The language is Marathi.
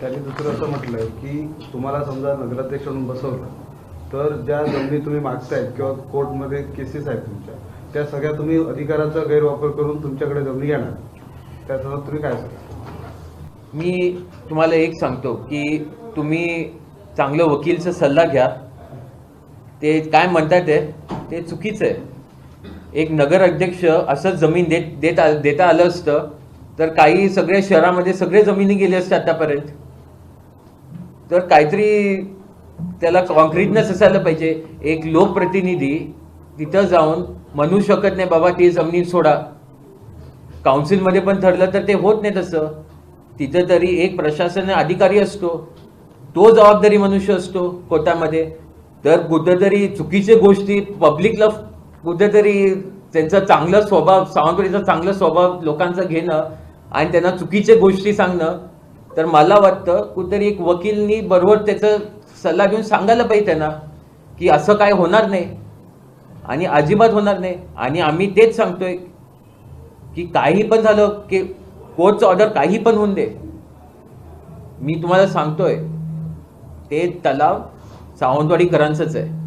त्यांनी दुसरं असं म्हटलंय की तुम्हाला समजा नगराध्यक्ष म्हणून बसवलं तर ज्या जमिनी तुम्ही मागतायत किंवा कोर्टमध्ये केसेस आहेत तुमच्या त्या सगळ्या तुम्ही अधिकाराचा गैरवापर करून तुमच्याकडे जमिनी घेणार. त्या तुम्ही काय सांगा मी तुम्हाला एक सांगतो की तुम्ही चांगलं वकीलचा सल्ला घ्या. ते काय म्हणतात ते ते चुकीचं आहे. एक नगर अध्यक्ष असं जमीन देत देत देता आलं असतं तर काही सगळ्या शहरामध्ये सगळे जमिनी गेले असते आतापर्यंत. तर काहीतरी त्याला कॉन्क्रीटनेस असायला पाहिजे. एक लोकप्रतिनिधी तिथं जाऊन म्हणू शकत नाही बाबा ती जमिनी सोडा. काउन्सिलमध्ये पण ठरलं तर ते होत नाही तसं. तिथं तरी एक प्रशासन अधिकारी असतो. तो जबाबदारी मनुष्य असतो कोर्टामध्ये तर कुठेतरी चुकीचे गोष्टी पब्लिकला कुठेतरी त्यांचा चांगला स्वभाव सावंतवाडीचा चांगला स्वभाव लोकांचा घेणं आणि त्यांना चुकीचे गोष्टी सांगणं तर मला वाटतं कुठेतरी एक वकीलनी बरोबर त्याचा सल्ला घेऊन सांगायला पाहिजे त्यांना की असं काय होणार नाही आणि अजिबात होणार नाही. आणि आम्ही तेच सांगतोय की काही पण झालं की कोर्टचं ऑर्डर काही पण होऊन दे मी तुम्हाला सांगतोय ते तलाव सावंतवाडीकरांचंच आहे.